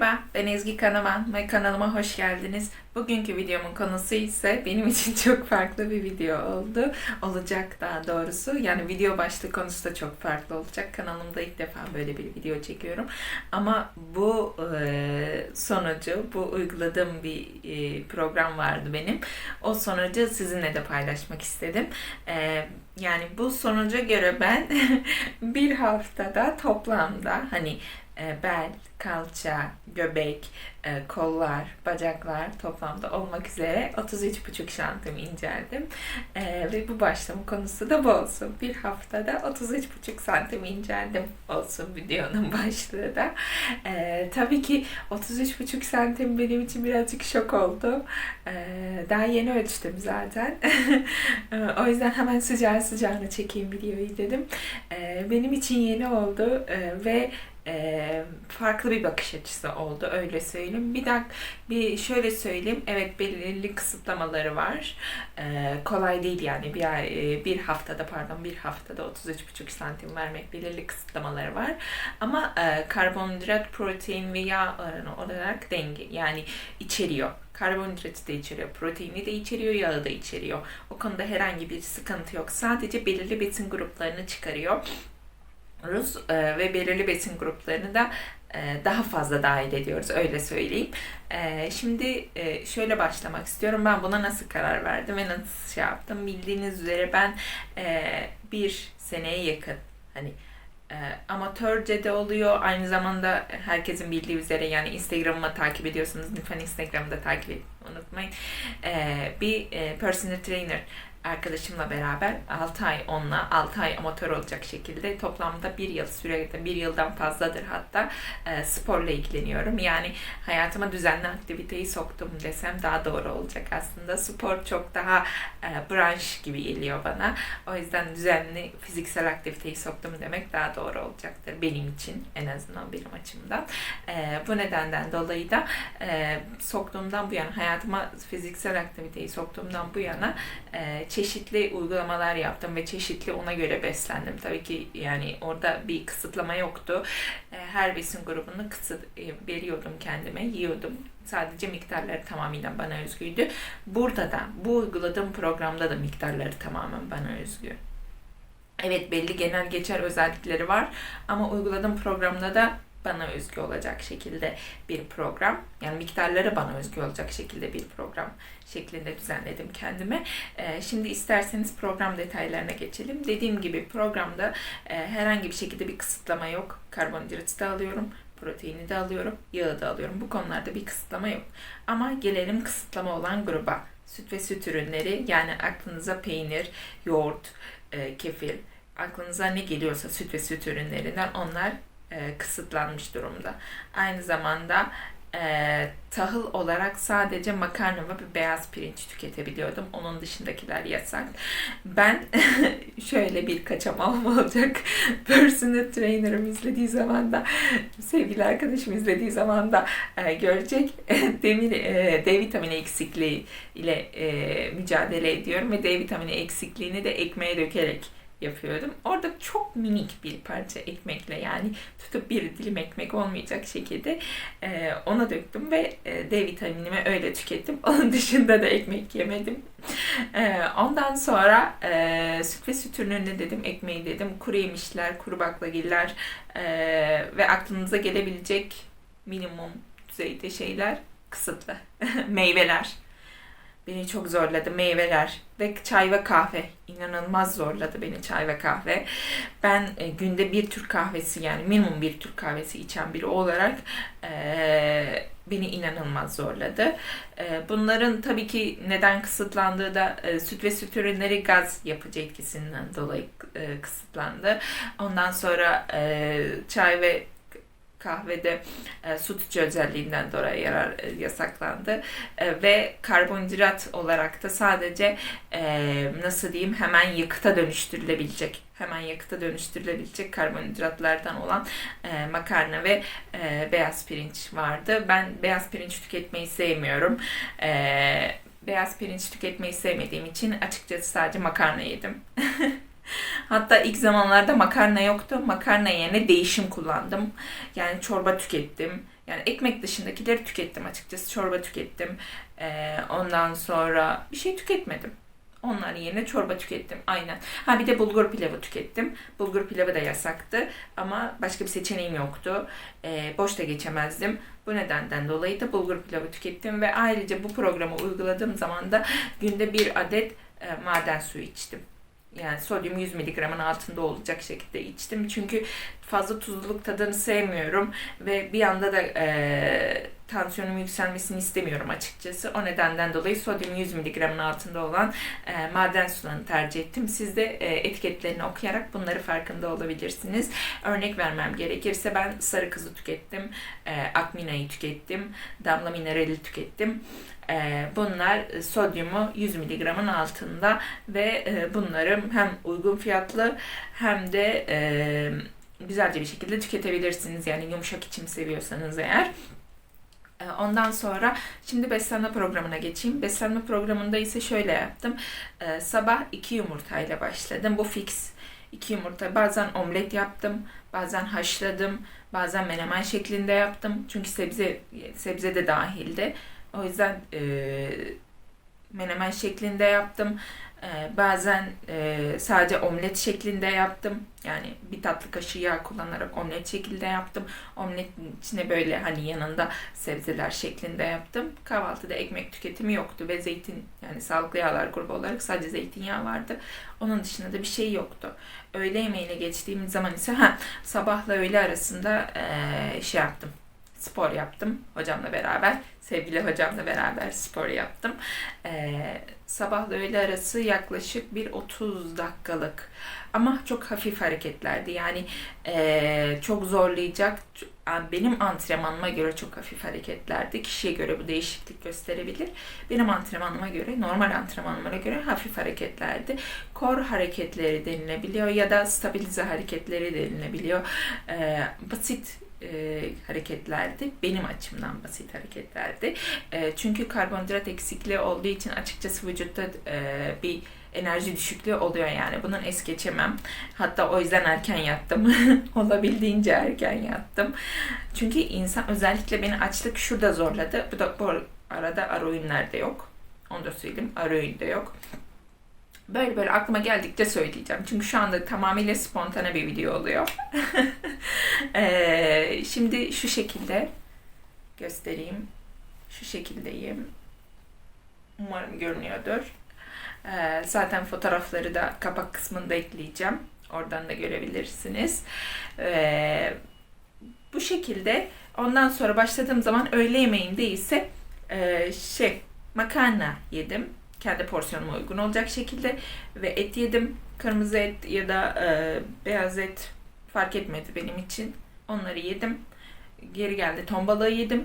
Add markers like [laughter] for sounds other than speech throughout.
Merhaba, ben Ezgi Kanaman ve kanalıma hoş geldiniz. Bugünkü videomun konusu ise benim için [laughs] çok farklı bir video oldu. Olacak daha doğrusu. Yani video başlığı konusu da çok farklı olacak. Kanalımda ilk defa böyle bir video çekiyorum. Ama bu e, sonucu, bu uyguladığım bir e, program vardı benim. O sonucu sizinle de paylaşmak istedim. E, yani bu sonuca göre ben [laughs] bir haftada toplamda hani e, bel, kalça, göbek, e, kollar, bacaklar toplamda olmak üzere 33,5 santim inceldim. E, ve bu başlama konusu da bu olsun. Bir haftada 33,5 santim inceldim olsun videonun [laughs] başlığı da. E, tabii ki 33,5 santim benim için birazcık şok oldu. Daha yeni ölçtüm zaten. [laughs] O yüzden hemen sıcağı sıcağına çekeyim videoyu dedim. Benim için yeni oldu ve e, farklı bir bakış açısı oldu öyle söyleyeyim. Bir dakika bir şöyle söyleyeyim. Evet belirli kısıtlamaları var. E, kolay değil yani bir e, bir haftada pardon bir haftada 33,5 santim vermek belirli kısıtlamaları var. Ama e, karbonhidrat, protein ve yağ oranı olarak denge yani içeriyor. Karbonhidratı da içeriyor, proteini de içeriyor, yağı da içeriyor. O konuda herhangi bir sıkıntı yok. Sadece belirli besin gruplarını çıkarıyor e, ve belirli besin gruplarını da e, daha fazla dahil ediyoruz öyle söyleyeyim. E, şimdi e, şöyle başlamak istiyorum. Ben buna nasıl karar verdim ve nasıl şey yaptım? Bildiğiniz üzere ben e, bir seneye yakın hani e, amatörce de oluyor. Aynı zamanda herkesin bildiği üzere yani Instagram'ımı takip ediyorsanız lütfen Instagram'ı da takip edin unutmayın. E, bir e, personal trainer arkadaşımla beraber 6 ay onunla 6 ay amatör olacak şekilde toplamda bir yıl sürede bir yıldan fazladır hatta e, sporla ilgileniyorum. Yani hayatıma düzenli aktiviteyi soktum desem daha doğru olacak aslında. Spor çok daha e, branş gibi geliyor bana. O yüzden düzenli fiziksel aktiviteyi soktum demek daha doğru olacaktır benim için en azından benim açımdan. E, bu nedenden dolayı da e, soktuğumdan bu yana hayatıma fiziksel aktiviteyi soktuğumdan bu yana e, çeşitli uygulamalar yaptım ve çeşitli ona göre beslendim. Tabii ki yani orada bir kısıtlama yoktu. E, her besin grubunu kısıt e, veriyordum kendime, yiyordum. Sadece miktarları tamamıyla bana özgüydü. Burada da bu uyguladığım programda da miktarları tamamen bana özgü. Evet belli genel geçer özellikleri var ama uyguladığım programda da bana özgü olacak şekilde bir program. Yani miktarları bana özgü olacak şekilde bir program şeklinde düzenledim kendime. Ee, şimdi isterseniz program detaylarına geçelim. Dediğim gibi programda e, herhangi bir şekilde bir kısıtlama yok. Karbonhidratı da alıyorum, proteini de alıyorum, yağı da alıyorum. Bu konularda bir kısıtlama yok. Ama gelelim kısıtlama olan gruba. Süt ve süt ürünleri yani aklınıza peynir, yoğurt, e, kefir, aklınıza ne geliyorsa süt ve süt ürünlerinden onlar e, kısıtlanmış durumda. Aynı zamanda e, tahıl olarak sadece makarna ve beyaz pirinç tüketebiliyordum. Onun dışındakiler yasak. Ben [laughs] şöyle bir kaçamam olacak. [laughs] Personal trainer'ım izlediği zaman da sevgili arkadaşım izlediği zaman da e, görecek. [laughs] Demir, e, D vitamini eksikliği ile e, mücadele ediyorum ve D vitamini eksikliğini de ekmeğe dökerek yapıyordum. Orada çok minik bir parça ekmekle yani tutup bir dilim ekmek olmayacak şekilde e, ona döktüm ve e, D vitaminimi öyle tükettim. [laughs] Onun dışında da ekmek yemedim. E, ondan sonra e, süt ve süt ürünlerine dedim, ekmeği dedim, kuru yemişler, kuru baklagiller e, ve aklınıza gelebilecek minimum düzeyde şeyler kısıtlı. [laughs] Meyveler Beni çok zorladı meyveler ve çay ve kahve. inanılmaz zorladı beni çay ve kahve. Ben e, günde bir Türk kahvesi yani minimum bir Türk kahvesi içen biri olarak e, beni inanılmaz zorladı. E, bunların tabii ki neden kısıtlandığı da e, süt ve süt ürünleri gaz yapıcı etkisinden dolayı e, kısıtlandı. Ondan sonra e, çay ve kahvede e, su tutucu özelliğinden dolayı yarar, e, yasaklandı. E, ve karbonhidrat olarak da sadece e, nasıl diyeyim hemen yakıta dönüştürülebilecek hemen yakıta dönüştürülebilecek karbonhidratlardan olan e, makarna ve e, beyaz pirinç vardı. Ben beyaz pirinç tüketmeyi sevmiyorum. E, beyaz pirinç tüketmeyi sevmediğim için açıkçası sadece makarna yedim. [laughs] Hatta ilk zamanlarda makarna yoktu. Makarna yerine değişim kullandım. Yani çorba tükettim. Yani ekmek dışındakileri tükettim açıkçası. Çorba tükettim. Ee, ondan sonra bir şey tüketmedim. Onların yerine çorba tükettim. Aynen. Ha bir de bulgur pilavı tükettim. Bulgur pilavı da yasaktı. Ama başka bir seçeneğim yoktu. Ee, boş da geçemezdim. Bu nedenden dolayı da bulgur pilavı tükettim. Ve ayrıca bu programı uyguladığım zaman da günde bir adet e, maden suyu içtim. Yani sodyum 100 mg'ın altında olacak şekilde içtim. Çünkü fazla tuzluluk tadını sevmiyorum. Ve bir anda da e, tansiyonum yükselmesini istemiyorum açıkçası. O nedenden dolayı sodyum 100 mg'ın altında olan e, maden sularını tercih ettim. Siz de e, etiketlerini okuyarak bunları farkında olabilirsiniz. Örnek vermem gerekirse ben sarı kızı tükettim. E, akminayı tükettim. Damla minerali tükettim. E, bunlar e, sodyumu 100 mg'ın altında ve e, bunları hem uygun fiyatlı hem de e, güzelce bir şekilde tüketebilirsiniz. Yani yumuşak içim seviyorsanız eğer. E, Ondan sonra şimdi beslenme programına geçeyim. Beslenme programında ise şöyle yaptım. E, sabah iki yumurtayla başladım. Bu fix. İki yumurta. Bazen omlet yaptım. Bazen haşladım. Bazen menemen şeklinde yaptım. Çünkü sebze sebze de dahildi. O yüzden e, menemen şeklinde yaptım. E, bazen e, sadece omlet şeklinde yaptım. Yani bir tatlı kaşığı yağ kullanarak omlet şekilde yaptım. Omletin içine böyle hani yanında sebzeler şeklinde yaptım. Kahvaltıda ekmek tüketimi yoktu ve zeytin yani sağlıklı yağlar grubu olarak sadece zeytinyağı vardı. Onun dışında da bir şey yoktu. Öğle yemeğine geçtiğimiz zaman ise ha, sabahla öğle arasında e, şey yaptım spor yaptım hocamla beraber. Sevgili hocamla beraber spor yaptım. Ee, sabahla öğle arası yaklaşık bir 30 dakikalık ama çok hafif hareketlerdi. Yani ee, çok zorlayacak benim antrenmanıma göre çok hafif hareketlerdi. Kişiye göre bu değişiklik gösterebilir. Benim antrenmanıma göre, normal antrenmanıma göre hafif hareketlerdi. Kor hareketleri denilebiliyor ya da stabilize hareketleri denilebiliyor. Ee, basit e, hareketlerdi. Benim açımdan basit hareketlerdi. E, çünkü karbonhidrat eksikliği olduğu için açıkçası vücutta e, bir enerji düşüklüğü oluyor yani. Bunun es geçemem. Hatta o yüzden erken yattım. [laughs] Olabildiğince erken yattım. Çünkü insan özellikle beni açlık şurada zorladı. Bu da bu arada ara öğünler de yok. Onu da söyleyeyim. Öğün de yok. Böyle böyle aklıma geldikçe söyleyeceğim. Çünkü şu anda tamamıyla spontane bir video oluyor. [laughs] ee, şimdi şu şekilde göstereyim. Şu şekildeyim. Umarım görünüyordur. Ee, zaten fotoğrafları da kapak kısmında ekleyeceğim. Oradan da görebilirsiniz. Ee, bu şekilde ondan sonra başladığım zaman öğle yemeğinde ise e, şey makarna yedim kendi porsiyonuma uygun olacak şekilde ve et yedim. Kırmızı et ya da e, beyaz et fark etmedi benim için. Onları yedim. Geri geldi ton balığı yedim.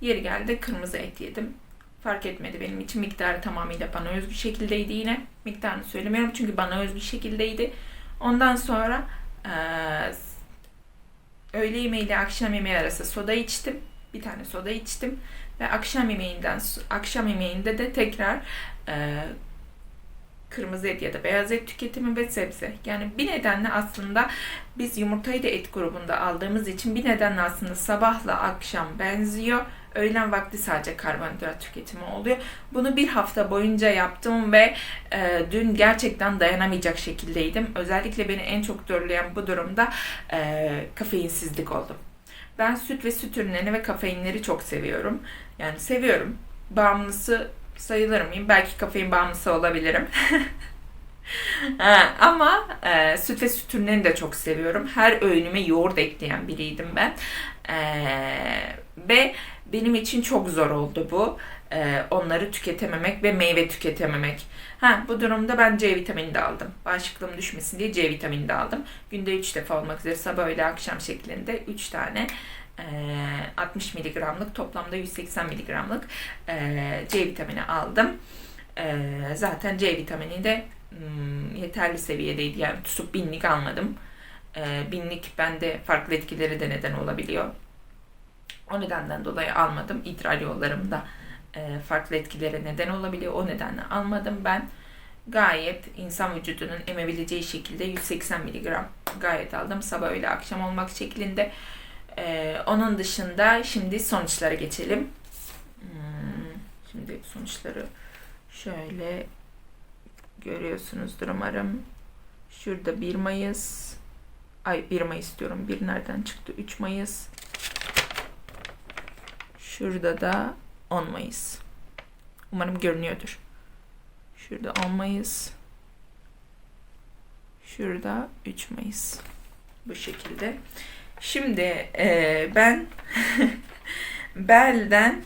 Yeri geldi kırmızı et yedim. Fark etmedi benim için. Miktarı tamamıyla bana özgü şekildeydi yine. Miktarını söylemiyorum çünkü bana özgü şekildeydi. Ondan sonra e, öğle yemeği ile akşam yemeği arası soda içtim. Bir tane soda içtim ve akşam yemeğinden akşam yemeğinde de tekrar e, kırmızı et ya da beyaz et tüketimi ve sebze. Yani bir nedenle aslında biz yumurtayı da et grubunda aldığımız için bir nedenle aslında sabahla akşam benziyor. Öğlen vakti sadece karbonhidrat tüketimi oluyor. Bunu bir hafta boyunca yaptım ve e, dün gerçekten dayanamayacak şekildeydim. Özellikle beni en çok zorlayan bu durumda e, kafeinsizlik oldu. Ben süt ve süt ürünlerini ve kafeinleri çok seviyorum. Yani seviyorum. Bağımlısı sayılır mıyım? Belki kafein bağımlısı olabilirim. [laughs] ama e, süt ve süt ürünlerini de çok seviyorum. Her öğünüme yoğurt ekleyen biriydim ben. E, ve benim için çok zor oldu bu. E, onları tüketememek ve meyve tüketememek. Ha, bu durumda ben C vitamini de aldım. Bağışıklığım düşmesin diye C vitamini de aldım. Günde 3 defa olmak üzere sabah öğle akşam şeklinde 3 tane 60 miligramlık toplamda 180 miligramlık C vitamini aldım. Zaten C vitamini de yeterli seviyedeydi. Yani tutup binlik almadım. Binlik bende farklı etkileri de neden olabiliyor. O nedenden dolayı almadım. İdrar yollarımda farklı etkilere neden olabiliyor. O nedenle almadım ben. Gayet insan vücudunun emebileceği şekilde 180 miligram gayet aldım. Sabah öyle akşam olmak şeklinde. Ee, onun dışında şimdi sonuçlara geçelim. Hmm, şimdi sonuçları şöyle görüyorsunuzdur umarım. Şurada 1 Mayıs. Ay 1 Mayıs diyorum. 1 nereden çıktı? 3 Mayıs. Şurada da 10 Mayıs. Umarım görünüyordur. Şurada 10 Mayıs. Şurada 3 Mayıs. Bu şekilde. Şimdi e, ben [laughs] belden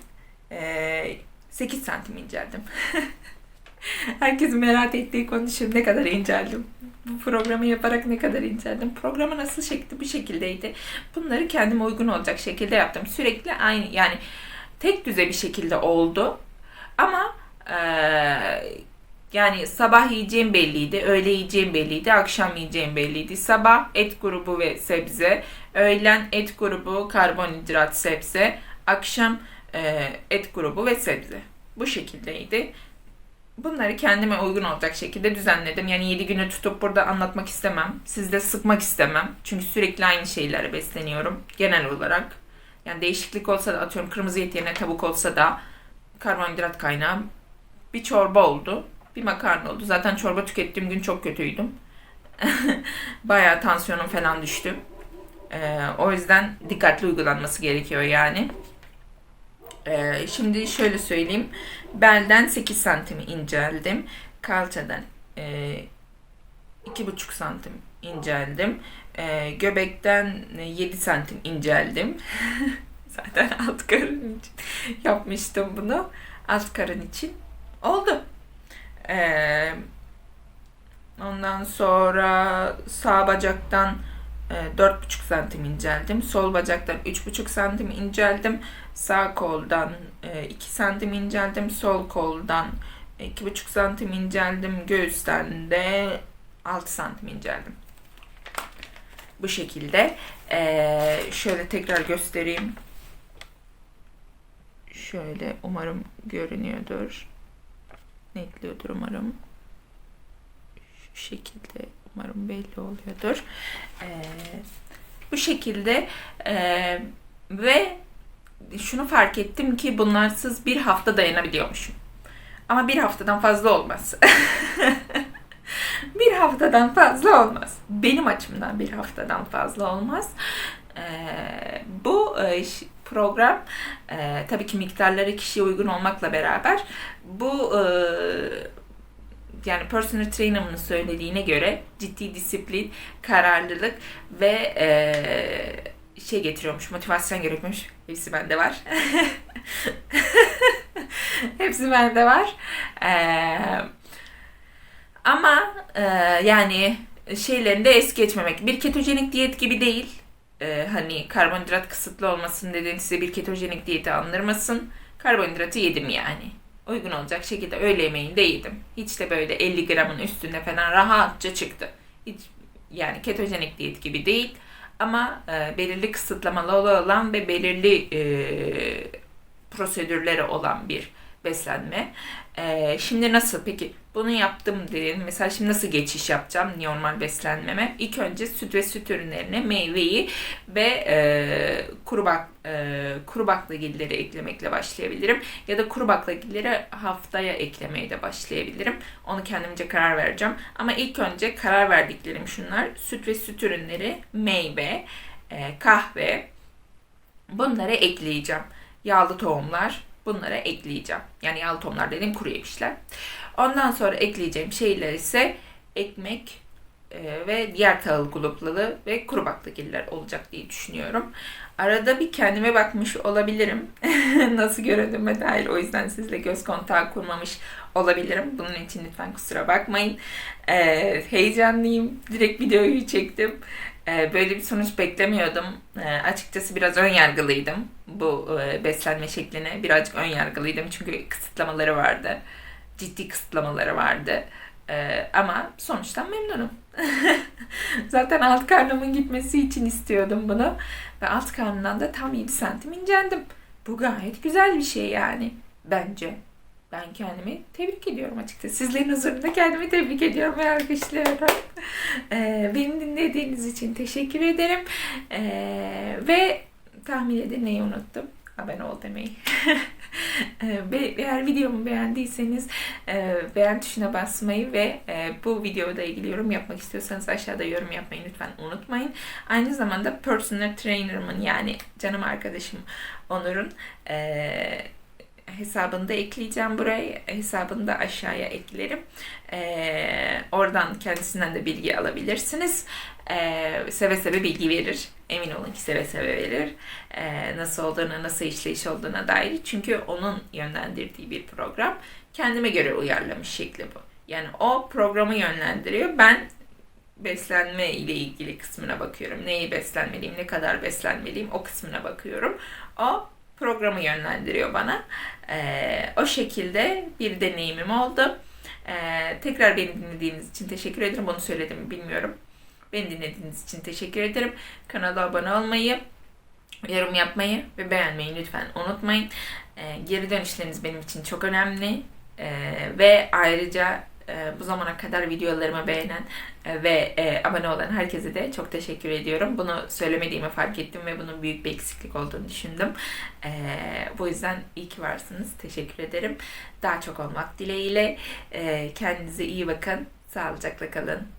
e, 8 santim inceldim. [laughs] Herkesin merak ettiği konu şu ne kadar inceldim. Bu programı yaparak ne kadar inceldim. Programı nasıl şekli bu şekildeydi. Bunları kendime uygun olacak şekilde yaptım. Sürekli aynı yani tek düze bir şekilde oldu. Ama eee yani sabah yiyeceğim belliydi, öğle yiyeceğim belliydi, akşam yiyeceğim belliydi. Sabah et grubu ve sebze, öğlen et grubu, karbonhidrat, sebze, akşam e, et grubu ve sebze. Bu şekildeydi. Bunları kendime uygun olacak şekilde düzenledim. Yani 7 günü tutup burada anlatmak istemem. Sizde sıkmak istemem. Çünkü sürekli aynı şeylerle besleniyorum genel olarak. Yani değişiklik olsa da atıyorum kırmızı et yerine tavuk olsa da karbonhidrat kaynağı bir çorba oldu. Bir makarna oldu. Zaten çorba tükettiğim gün çok kötüydüm. [laughs] Bayağı tansiyonum falan düştü. Ee, o yüzden dikkatli uygulanması gerekiyor yani. Ee, şimdi şöyle söyleyeyim. Belden 8 santim inceldim. Kalçadan e, 2,5 santim inceldim. Ee, göbekten 7 santim inceldim. [laughs] Zaten alt karın için yapmıştım bunu. Alt karın için. Oldu. Ee, ondan sonra sağ bacaktan e, 4,5 santim inceldim. Sol bacaktan 3,5 santim inceldim. Sağ koldan e, 2 santim inceldim. Sol koldan 2,5 santim inceldim. Göğüsten de 6 santim inceldim. Bu şekilde. Ee, şöyle tekrar göstereyim. Şöyle umarım görünüyordur netliyordur umarım. Şu şekilde umarım belli oluyordur. Ee, bu şekilde e, ve şunu fark ettim ki bunlarsız bir hafta dayanabiliyormuşum. Ama bir haftadan fazla olmaz. [laughs] bir haftadan fazla olmaz. Benim açımdan bir haftadan fazla olmaz. Ee, bu e, program e, tabii ki miktarları kişiye uygun olmakla beraber bu e, yani personal trainer'ın söylediğine göre ciddi disiplin, kararlılık ve e, şey getiriyormuş, motivasyon gerekiyormuş. Hepsi bende var. [laughs] Hepsi bende var. E, ama e, yani şeylerinde es geçmemek. Bir ketojenik diyet gibi değil e, hani karbonhidrat kısıtlı olmasın dediğin size bir ketojenik diyeti andırmasın. Karbonhidratı yedim yani. Uygun olacak şekilde öğle yemeğinde yedim. Hiç de böyle 50 gramın üstünde falan rahatça çıktı. Hiç yani ketojenik diyet gibi değil. Ama e, belirli kısıtlamalı olan ve belirli e, prosedürleri olan bir beslenme. Ee, şimdi nasıl peki bunu yaptım diyelim. Mesela şimdi nasıl geçiş yapacağım normal beslenmeme? İlk önce süt ve süt ürünlerine meyveyi ve e, kuru, bak, e, kuru baklagilleri eklemekle başlayabilirim. Ya da kuru baklagilleri haftaya eklemeye de başlayabilirim. Onu kendimce karar vereceğim. Ama ilk önce karar verdiklerim şunlar. Süt ve süt ürünleri, meyve, e, kahve bunları ekleyeceğim. Yağlı tohumlar, bunlara ekleyeceğim. Yani yağlı tohumlar dediğim kuru yemişler. Ondan sonra ekleyeceğim şeyler ise ekmek e, ve diğer tahıl grupları ve kuru baklagiller olacak diye düşünüyorum. Arada bir kendime bakmış olabilirim. [laughs] Nasıl göründüğüme dair. O yüzden sizle göz kontağı kurmamış olabilirim. Bunun için lütfen kusura bakmayın. Ee, heyecanlıyım. Direkt videoyu çektim. Ee, böyle bir sonuç beklemiyordum. Ee, açıkçası biraz ön yargılıydım bu e, beslenme şekline. Birazcık ön yargılıydım çünkü kısıtlamaları vardı. Ciddi kısıtlamaları vardı. Ee, ama sonuçtan memnunum. [laughs] Zaten alt karnımın gitmesi için istiyordum bunu. Ve alt karnından da tam 7 santim inceldim. Bu gayet güzel bir şey yani. Bence. Ben kendimi tebrik ediyorum açıkçası. Sizlerin huzurunda kendimi tebrik ediyorum ve alkışlıyorum. Ee, beni dinlediğiniz için teşekkür ederim. Ee, ve tahmin edin neyi unuttum? Abone ol demeyi. [laughs] Ee, Eğer videomu beğendiyseniz e, beğen tuşuna basmayı ve e, bu videoda ilgili yorum yapmak istiyorsanız aşağıda yorum yapmayı lütfen unutmayın. Aynı zamanda personal trainer'ımın yani canım arkadaşım Onur'un e, hesabını da ekleyeceğim buraya. Hesabını da aşağıya eklerim. E, oradan kendisinden de bilgi alabilirsiniz. E, seve seve bilgi verir. Emin olun ki seve seve verir. E, nasıl olduğuna, nasıl işleyiş olduğuna dair. Çünkü onun yönlendirdiği bir program. Kendime göre uyarlamış şekli bu. Yani o programı yönlendiriyor. Ben beslenme ile ilgili kısmına bakıyorum. Neyi beslenmeliyim, ne kadar beslenmeliyim o kısmına bakıyorum. O programı yönlendiriyor bana. Ee, o şekilde bir deneyimim oldu. Ee, tekrar beni dinlediğiniz için teşekkür ederim. Bunu söyledim mi bilmiyorum. Beni dinlediğiniz için teşekkür ederim. Kanala abone olmayı, yorum yapmayı ve beğenmeyi lütfen unutmayın. Ee, geri dönüşleriniz benim için çok önemli. Ee, ve ayrıca bu zamana kadar videolarımı beğenen e, ve e, abone olan herkese de çok teşekkür ediyorum. Bunu söylemediğimi fark ettim ve bunun büyük bir eksiklik olduğunu düşündüm. E, bu yüzden iyi ki varsınız. Teşekkür ederim. Daha çok olmak dileğiyle. E, kendinize iyi bakın. Sağlıcakla kalın.